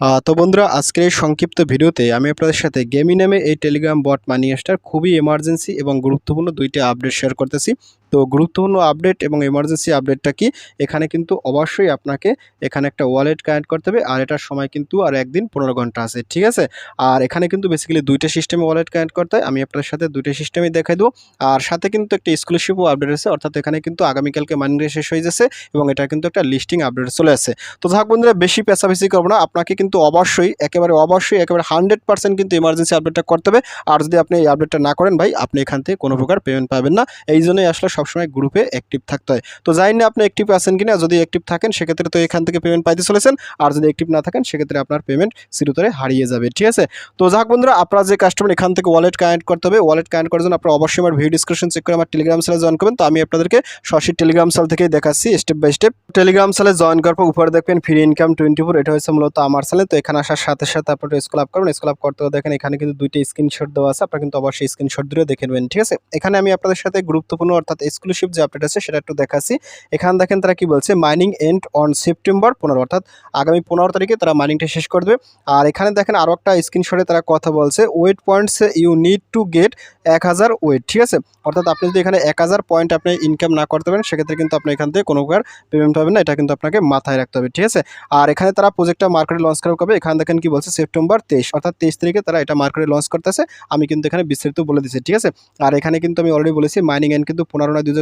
তো বন্ধুরা, আজকের এই সংক্ষিপ্ত ভিডিওতে আমি আপনাদের সাথে গেমি নামে এই টেলিগ্রাম বট মানি এস্টার খুবই এমার্জেন্সি এবং গুরুত্বপূর্ণ দুইটি আপডেট শেয়ার করতেছি। তো গুরুত্বপূর্ণ আপডেট এবং এমার্জেন্সি আপডেটটা কি? এখানে কিন্তু অবশ্যই আপনাকে এখানে একটা ওয়ালেট কানেক্ট করতে হবে আর এটার সময় কিন্তু আর একদিন পনেরো ঘণ্টা আছে, ঠিক আছে? আর এখানে কিন্তু বেসিক্যালি দুইটা সিস্টেমে ওয়ালেট কানেক্ট করতে হয়। আমি আপনাদের সাথে দুইটা সিস্টেমে দেখাই দেবো। আর সাথে কিন্তু একটা স্কলারশিপও আপডেট আছে, অর্থাৎ এখানে কিন্তু আগামীকালকে মানি শেষ হয়ে যাচ্ছে এবং এটা কিন্তু একটা লিস্টিং আপডেট চলে আসে তো যাক বন্ধুরা, বেশি পেশাবেশি করব না। আপনাকে কিন্তু অবশ্যই একেবারে অবশ্যই একেবারে হান্ড্রেড পার্সেন্ট কিন্তু ইমার্জেন্সি আপডেটটা করতে হবে। আর যদি আপনি এই আপডেটটা না করেন ভাই আপনি এখান থেকে কোনো প্রকার পেমেন্ট পাবেন না। এই জন্যই আসলে সবসময় গ্রুপে অ্যাক্টিভ থাকতে হয়। তো জানি না আপনি অ্যাক্টিভ আছেন কিনা যদি অ্যাক্টিভ থাকেন সেক্ষেত্রে তো এখান থেকে পেমেন্ট পাইতে চলেছেন। আর যদি অ্যাক্টিভ না থাকেন সেক্ষেত্রে আপনার পেমেন্ট চিরতরে হারিয়ে যাবে ঠিক আছে? তো যাক বন্ধুরা আপনারা যে কাস্টমার এখান থেকে ওয়ালেট কানেক্ট করতে হবে ওয়ালেট কানেক্ট করার জন্য আপনারা অবশ্যই আমার ভিডিও ডিসক্রিপশন চেক করে আমার টেলিগ্রাম সেলে জয়েন করবেন। তো আমি আপনাদেরকে সরাসরি টেলিগ্রাম সেল থেকেই দেখাচ্ছি স্টেপ বাই স্টেপ টেলিগ্রাম সেলে জয়েন করার পর উপরে দেখবেন ফ্রি ইনকাম টোয়েন্টি ফোর এটা হচ্ছে মূলত আমার সেলে তো এখানে আসার সাথে সাথে আপনারা স্কুল আপ করবেন স্কুল আপ করতে দেখেন এখানে কিন্তু দুইটা স্ক্রিনশট দেওয়া আছে, আপনারা কিন্তু অবশ্যই স্ক্রিনশট দিয়ে দেখে নেবেন, ঠিক আছে? এখানে আমি আপনাদের সাথে গুরুত্বপূর্ণ অর্থাৎ এক্সক্লুসিভ যে আপডেট আছে সেটা একটু দেখাচ্ছি। এখানে দেখেন তারা কি বলছে মাইনিং এন্ড অন সেপ্টেম্বর পনেরো, অর্থাৎ আগামী পনেরো তারিখে তারা মাইনিংটা শেষ করবে। আর এখানে দেখেন আরও একটা স্ক্রিনশটে তারা কথা বলছে wait points you need to get এক হাজার ওয়েট ঠিক আছে? অর্থাৎ আপনি যদি এখানে এক হাজার পয়েন্ট আপনি ইনকাম না করতে পারেন, সেক্ষেত্রে কিন্তু আপনি এখান থেকে কোনো প্রকার পেমেন্ট পাবেন না, এটা কিন্তু আপনাকে মাথায় রাখতে হবে, ঠিক আছে? আর এখানে তারা প্রজেক্টটা মার্কেটে লঞ্চ করা হবে এখানে দেখেন কি বলছে সেপ্টেম্বর তেইশ, অর্থাৎ তেইশ তারিখে তারা এটা মার্কেটে লঞ্চ করতেছে। আমি কিন্তু এখানে বিস্তারিত বলে দিচ্ছি, ঠিক আছে? আর এখানে কিন্তু আমি অলরেডি বলেছি মাইনিং এন্ড কিন্তু পনেরো নয় দুই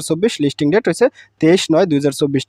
লিস্টিং ডেট হচ্ছে তেইশ নয় দুই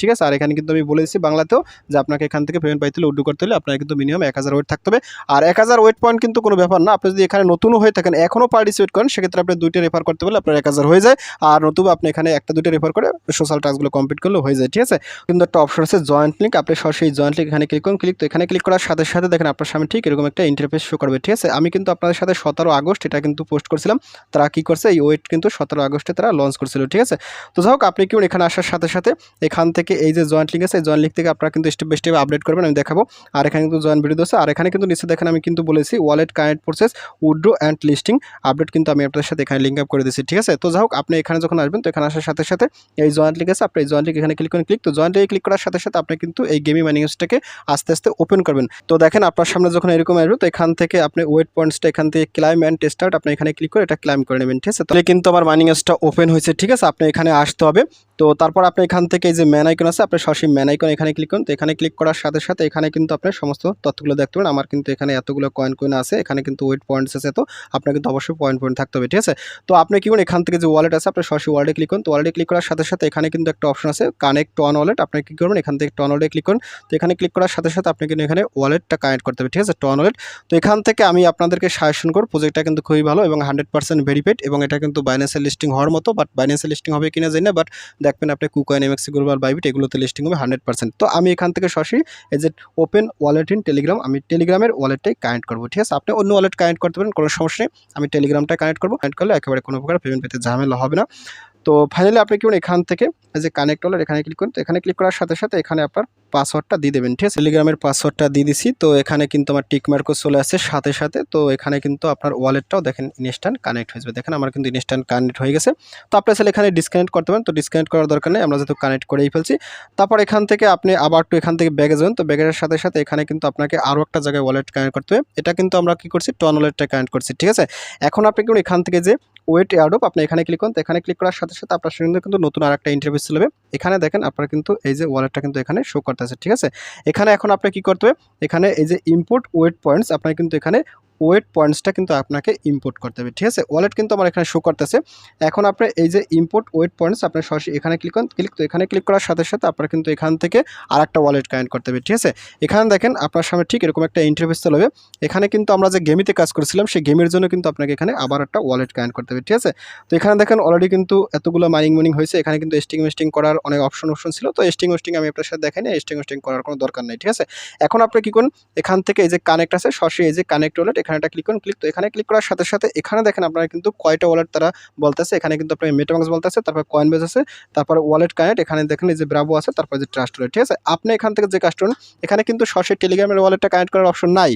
ঠিক আছে? আর এখানে কিন্তু আমি বলে দিচ্ছি বাংলাতেও যে আপনাকে এখান থেকে পেমেন্ট পাইতে হলে উড্ডু করতে হলে আপনার কিন্তু মিনিমাম এক হাজার ওয়েট থাকতে হবে। আর এক হাজার ওয়েট পয়েন্ট কিন্তু কোনো ব্যাপার না, আপনি যদি এখানে নতুনও হয়ে থাকেন, এখনও পার্টিসিপেট করেন, সেক্ষেত্রে আপনি দুইটা রেফার করতে পারলে আপনার এক হাজার হয়ে যায়। আর নতুবা আপনি এখানে একটা দুইটা রেফার করে সোশ্যাল টাস্কগুলো কমপ্লিট করলে হয়ে যায়, ঠিক আছে? কিন্তু একটা অপশন আছে জয়েন্ট লিঙ্ক আপনি সরাসরি জয়েন্ট লিঙ্ক এখানে ক্লিক করুন ক্লিক তো এখানে ক্লিক করার সাথে সাথে দেখেন আপনার সামনে ঠিক এরকম একটা ইন্টারফেস শো করবে, ঠিক আছে? আমি কিন্তু আপনাদের সাথে সতেরো আগস্ট এটা কিন্তু পোস্ট করছিলাম, তারা কি করছে? এই ওয়েট কিন্তু সতেরো আগস্টে তারা লঞ্চ করছিল, ঠিক আছে? তো যাই হোক, আপনি কি এখানে আসার সাথে সাথে এখান থেকে এই যে জয়েন্ট লিঙ্ক আছে, এই জয়েন্ট লিঙ্ক থেকে আপনারা কিন্তু স্টেপ বাই স্টেপ আপডেট করবেন, আমি দেখাবো। আর এখানে কিন্তু জয়েন্ট ভিডিও আছে, আর এখানে কিন্তু নিচে দেখেন আমি কিন্তু বলেছি wallet connect process withdraw and listing update কিন্তু আমি আপনাদের সাথে এখানে লিঙ্ক আপ করে দিচ্ছি ঠিক আছে? তো যাই হোক, আপনি এখানে যখন আসবেন, তো এখানে আসার সাথে সাথে এই জয়েন্ট লিঙ্ক আছে, আপনি এই জয়েন্ট লিঙ্ক এখানে ক্লিক করেন ক্লিক তো জয়েন্ট লিঙ্কে ক্লিক করার সাথে সাথে আপনি কিন্তু এই গেমি ম্যানিংসটাকে আস্তে আস্তে ওপেন করবেন। তো দেখেন আপনার সামনে যখন এরকম আসবে, তো এখান থেকে আপনি ওয়েট পয়েন্টসটা এখান থেকে ক্লাইম অ্যান্ড টেস্টার্ট আপনি এখানে ক্লিক করে এটা ক্লাইম করে নেবেন, ঠিক আছে? তাহলে কিন্তু আমার মাইনিংসটা ওপেন হয়েছে, ঠিক আছে? আপনি এখানে আসতে হবে। তো তারপর আপনি এখান থেকে এই যে ম্যান আইকন আছে, আপনি সরাসরি ম্যান আইকন এখানে ক্লিক করুন। তো এখানে ক্লিক করার সাথে সাথে এখানে কিন্তু আপনি সমস্ত তথ্যগুলো দেখতে পারেন। আমার কিন্তু এখানে এতগুলো কয়েন কয়েন আছে, এখানে কিন্তু ওয়েট পয়েন্টস আছে, তো আপনার কিন্তু অবশ্যই পয়েন্ট পয়েন্ট থাকতে হবে, ঠিক আছে? তো আপনি কি করুন, এখান থেকে যে ওয়ালেট আছে, আপনি সরাসরি ওয়ালেটে ক্লিক করুন। তো ওয়ালেটে ক্লিক করার সাথে সাথে এখানে কিন্তু একটা অপশন আছে কানেক্ট টন ওয়ালেট আপনি কি করবেন, এখান থেকে টন ওয়ালেটে ক্লিক করুন। তো এখানে ক্লিক করার সাথে সাথে আপনি কিন্তু এখানে ওয়ালেটটা কানেক্ট করতে হবে, ঠিক আছে? টন ওয়ালেট তো এখান থেকে আমি আপনাদেরকে সাজেশন করব, প্রজেক্টটা কিন্তু খুবই ভালো এবং হান্ড্রেড পার্সেন্ট ভেরিফাইড এবং এটা কিন্তু বাইন্যান্সের লিস্টিং হওয়ার মতো বাট বাইন্যান্সের লিস্টিং হবে কিনা জানি না বাট দেখবেন আপনি কুকয়েন এমএক্সি গ্লোবাল বাইবিট এগুলোতে লিস্টিং হবে হান্ড্রেড পার্সেন্ট। তো আমি এখান থেকে সরাসরি এই যে ওপেন ওয়ালেট ইন টেলিগ্রাম আমি টেলিগ্রামের ওয়ালেটটাই কানেক্ট করব, ঠিক আছে? আপনি অন্য ওয়ালেট কানেক্ট করতে পারেন, কোনো সমস্যা নেই, আমি টেলিগ্রামটা কানেক্ট করব কানেক্ট করলে একেবারে কোনো প্রকার পেমেন্ট পেতে ঝামেলা হবে না। তো ফাইনালি আপনি কি এখান থেকে যে কানেক্ট ওয়ালেট এখানে ক্লিক করুন, তো এখানে ক্লিক করার সাথে সাথে এখানে আপনার পাসওয়ার্ডটা দিয়ে দেবেন, ঠিক আছে? টেলিগ্রামের পাসওয়ার্ডটা দিয়ে দিছি, তো এখানে কিন্তু আমার টিক মার্কও চলে আসছে সাথে সাথে, তো এখানে কিন্তু আপনার ওয়ালেটটাও দেখেন ইনস্ট্যান্ট কানেক্ট হয়ে যাবে। দেখেন আমার কিন্তু ইনস্ট্যান্ট কানেক্ট হয়ে গেছে। তো আপনি আসলে এখানে ডিসকানেক্ট করতে পারেন, তো ডিসকানেক্ট করার দরকার নেই, আমরা যেহেতু কানেক্ট করেই ফেলছি। তারপর এখান থেকে আপনি আবার একটু এখান থেকে ব্যাগে যাবেন তো ব্যাগের সাথে সাথে এখানে কিন্তু আপনাকে আরও একটা জায়গায় ওয়ালেট কানেক্ট করতে হবে। এটা কিন্তু আমরা কি করছি? টন ওয়ালেটটা কানেক্ট করছি, ঠিক আছে? এখন আপনি কিন্তু এখান থেকে যে ওয়েট এয়ারডপ আপনি এখানে ক্লিক করুন, তো এখানে ক্লিক করার সাথে সাথে আপনার সঙ্গে কিন্তু নতুন আর একটা ইন্টারভিউ চলবে এখানে দেখেন আপনার কিন্তু এই যে ওয়ালেটটা কিন্তু এখানে শো করতেছে ঠিক আছে? এখানে এখন আপনি কি করতে হবে? এখানে এই যে ইম্পোর্ট ওয়েট পয়েন্টস আপনার কিন্তু এখানে ওয়েট পয়েন্টসটা কিন্তু আপনাকে ইম্পোর্ট করতে হবে, ঠিক আছে? ওয়ালেট কিন্তু আমার এখানে শো করতেছে। এখন আপনি এই যে ইম্পোর্ট ওয়েট পয়েন্টস, আপনার সরাসরি এখানে ক্লিক করুন ক্লিক তো এখানে ক্লিক করার সাথে সাথে আপনার কিন্তু এখান থেকে আর একটা ওয়ালেট কানেক্ট করতে হবে, ঠিক আছে? এখানে দেখেন আপনার সামনে ঠিক এরকম একটা ইন্টারফেস চলবে এখানে কিন্তু আমরা যে গেমিতে কাজ করেছিলাম, সেই গেমের জন্য কিন্তু আপনাকে এখানে আবার একটা ওয়ালেট কানেক্ট করতে হবে, ঠিক আছে? তো এখানে দেখেন অলরেডি কিন্তু এতগুলো মাইনিং মাইনিং হয়েছে, এখানে কিন্তু স্টিং মেস্টিং করার অনেক অপশন অপশন ছিল। তো স্টিং ওয়েস্টিং আমি আপনার সাথে দেখাই না স্টিং ওয়েস্টিং করার কোনো দরকার নেই, ঠিক আছে? এখন আপনি কি করুন, এখান থেকে এই যে কানেক্ট আছে, সরাসরি এই যে কানেক্ট ওয়ালেট এখানে একটা ক্লিক করুন ক্লিক তো এখানে ক্লিক করার সাথে সাথে এখানে দেখেন আপনারা কিন্তু কয়টা ওয়ালেট তারা বলতেছে। এখানে কিন্তু আপনার মেটামাক্স বলতেছে, তারপর কয়েন বেস আছে, তারপর ওয়ালেট কানেক্ট এখানে দেখেন যে ব্রাভো আছে, তারপর যে ট্রাস্ট ওয়ালেট ঠিক আছে? আপনি এখান থেকে যে কাজটা করুন, এখানে কিন্তু সরাসরি টেলিগ্রামের ওয়ালেটটা কানেক্ট করার অপশন নাই।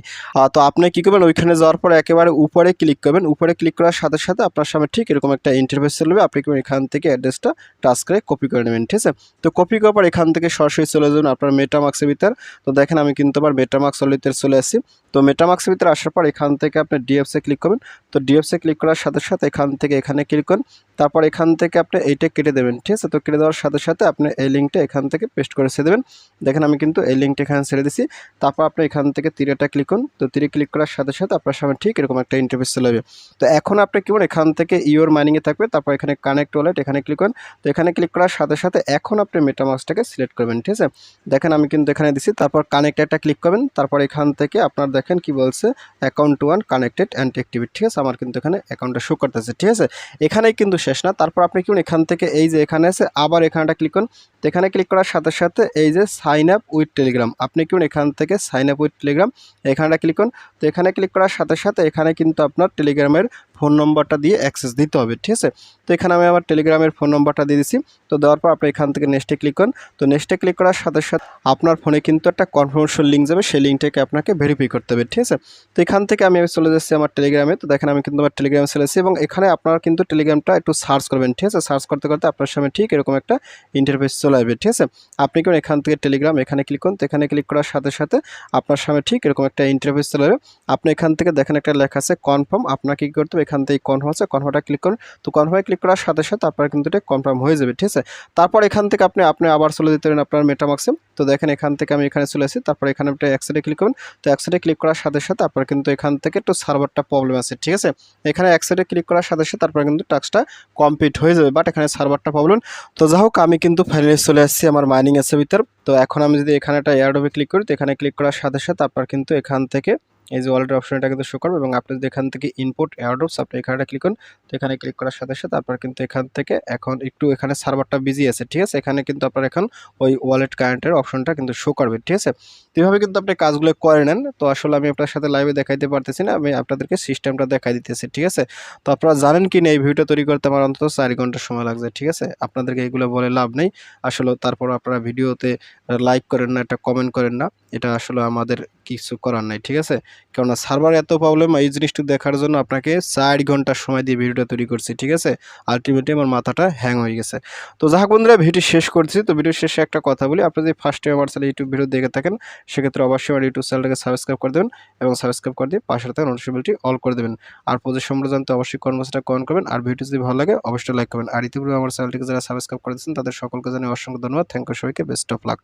তো আপনি কী করবেন? ওইখানে যাওয়ার পরে একেবারে উপরে ক্লিক করবেন। উপরে ক্লিক করার সাথে সাথে আপনার সামনে ঠিক এরকম একটা ইন্টারফেস চলবে আপনি এখান থেকে অ্যাড্রেসটা টাচ করে কপি করে নেবেন, ঠিক আছে? তো কপি করার পর এখান থেকে সরাসরি চলে যাবেন আপনার মেটামাক্সের ভিতর। তো দেখেন আমি কিন্তু আবার মেটামাক্স ওয়ালেটের চলে আসি তো মেটামাক্সের ভিতরে আসার পর এখান থেকে আপনি ডিএফসে ক্লিক করবেন। তো ডিএফসে ক্লিক করার সাথে সাথে এখান থেকে এখানে ক্লিক করুন। তারপর এখান থেকে আপনি এইটা কেটে দেবেন, ঠিক আছে? তো কেটে দেওয়ার সাথে সাথে আপনি এই লিঙ্কটা এখান থেকে পেস্ট করে ছেড়ে দেবেন। দেখেন আমি কিন্তু এই লিঙ্কটা এখানে ছেড়ে দিছি। তারপর আপনি এখান থেকে তীরেটা ক্লিক করুন। তো তীরে ক্লিক করার সাথে সাথে আপনার সামনে ঠিক এরকম একটা ইন্টারফেস চলে যাবে তো এখন আপনি কি এখান থেকে ইওর মাইনিংয়ে থাকবে। তারপর এখানে কানেক্ট ওয়ালেট এখানে ক্লিক করুন। তো এখানে ক্লিক করার সাথে সাথে এখন আপনি মেটামাক্সটাকে সিলেক্ট করবেন, ঠিক আছে? দেখেন আমি কিন্তু এখানে দিছি। তারপর কানেক্ট একটা ক্লিক করবেন। তারপর এখান থেকে আপনার কি বলছে account one connected and activity ঠিক আছে? আমার কিন্তু এখানে অ্যাকাউন্টটা শো করতেছে, ঠিক আছে? এখানেই কিন্তু শেষ না। তারপর আপনি কি এখান থেকে এই যে এখানে আছে, আবার এখানটা ক্লিক করুন। তো এখানে ক্লিক করার সাথে সাথে এই যে সাইন আপ উইথ টেলিগ্রাম আপনি কি করুন এখান থেকে সাইন আপ উইথ টেলিগ্রাম এখানটা ক্লিক করুন। তো এখানে ক্লিক করার সাথে সাথে এখানে কিন্তু আপনার টেলিগ্রামের ফোন নম্বরটা দিয়ে অ্যাক্সেস দিতে হবে, ঠিক আছে? তো এখানে আমি আমার টেলিগ্রামের ফোন নম্বরটা দিয়ে দিছি। তো দেওয়ার পর আপনি এখান থেকে নেক্সটে ক্লিক করুন। তো নেক্সটে ক্লিক করার সাথে সাথে আপনার ফোনে কিন্তু একটা কনফার্মেশন লিঙ্ক যাবে, সেই লিঙ্কটাকে আপনাকে ভেরিফাই করতে হবে, ঠিক আছে? তো এখান থেকে আমি চলে যাচ্ছি আমার টেলিগ্রামে তো দেখেন আমি কিন্তু আমার টেলিগ্রামে চলে এসেছি এবং এখানে আপনারা কিন্তু টেলিগ্রামটা একটু সার্চ করবেন, ঠিক আছে? সার্চ করতে করতে আপনার সামনে ঠিক এরকম একটা ইন্টারফেস চলে আসবে ঠিক আছে? আপনি কেমন এখান থেকে টেলিগ্রাম এখানে ক্লিক করুন, তো এখানে ক্লিক করার সাথে সাথে আপনার সামনে ঠিক এরকম একটা ইন্টারভিউ চলে যাবে। আপনি এখান থেকে দেখেন একটা লেখা আছে কনফার্ম আপনাকে কী করতে হবে? এখান থেকে কনফার্ম আছে কনফার্মটা ক্লিক করুন। তো কনফার্মে ক্লিক করার সাথে সাথে আপনার কিন্তু এটা কনফার্ম হয়ে যাবে, ঠিক আছে? তারপর এখান থেকে আপনি আপনি আবার চলে যেতে পারেন আপনার মেটামাক্সে তো দেখেন এখান থেকে আমি এখানে চলে আসি, তারপর এখানে একটা অ্যাক্সেটে ক্লিক করুন। তো অ্যাক্সেটে ক্লিক করার সাথে সাথে আপনার কিন্তু এখান থেকে একটু সার্ভারটা প্রবলেম আছে, ঠিক আছে? এখানে অ্যাক্সেটে ক্লিক করার সাথে সাথে তারপর কিন্তু টাস্কটা কমপ্লিট হয়ে যাবে বাট এখানে সার্ভারটা প্রবলেম তো যাই হোক, আমি কিন্তু ফাইনালি চলে আসছি, আমার মাইনিং আছে ভিতর। তো এখন আমি যদি এখানে একটা এয়ারডোবে ক্লিক করি, তো এখানে ক্লিক করার সাথে সাথে আপনার কিন্তু এখান থেকে এই যে ওয়ালেটের অপশনটা কিন্তু শো করবে এবং আপনি যদি এখান থেকে ইনপুট এয়ারড্রপস আপনি এখানে ক্লিক করুন, তো এখানে ক্লিক করার সাথে সাথে আপনার কিন্তু এখান থেকে এখন একটু এখানে সার্ভারটা বিজি আছে, ঠিক আছে? এখানে কিন্তু আপনার এখন ওই ওয়ালেট কারেন্টের অপশনটা কিন্তু শো করবে, ঠিক আছে? তো এইভাবে কিন্তু আপনি কাজগুলো করে নেন। তো আসলে আমি আপনার সাথে লাইভে দেখাইতে পারতেছি না, আমি আপনাদেরকে সিস্টেমটা দেখাই দিতেছি, ঠিক আছে? তো আপনারা জানেন কি না এই ভিডিওটা তৈরি করতে আমার অন্তত চার ঘণ্টা সময় লাগছে, ঠিক আছে? আপনাদেরকে এগুলো বলে লাভ নেই। আসলে তারপর আপনারা ভিডিওতে লাইক করেন না একটা কমেন্ট করেন না। এটা আসলে আমাদের কিছু করার নাই, ঠিক আছে? কেননা সার্ভার এত প্রবলেম এই জিনিসটা দেখার জন্য আপনাকে চার ঘণ্টা সময় দিয়ে ভিডিওটা তৈরি করছি, ঠিক আছে? আলটিমেটলি আমার মাথাটা হ্যাং হয়ে গেছে। তো যাহা বন্ধুরা ভিডিও শেষ করছি। তো ভিডিও শেষে একটা কথা বলি। আপনি যদি ফার্স্ট টাইম আমার চ্যানেল ইউটিউব ভিডিও দেখে থাকেন, সেক্ষেত্রে অবশ্যই আমার ইউটিউব চ্যানেলটাকে সাবস্ক্রাইব করে দেবেন এবং সাবস্ক্রাইব করে দিয়ে পাশে থাকা নোটিফিকেশনটি অল করে দেবেন। আর প্রতি সম্পর্কে জানতে অবশ্যই কনভার্সটা কমেন্ট করবেন। আর ভিডিও যদি ভালো লাগে, অবশ্যই লাইক করবেন। আর ইতিপূর্বে আমার চ্যানেলটিকে যারা সাবস্ক্রাইব করেছেন, তাদের সকলকে জানিয়ে অসংখ্য ধন্যবাদ। থ্যাংক ইউ সবাইকে। Best of luck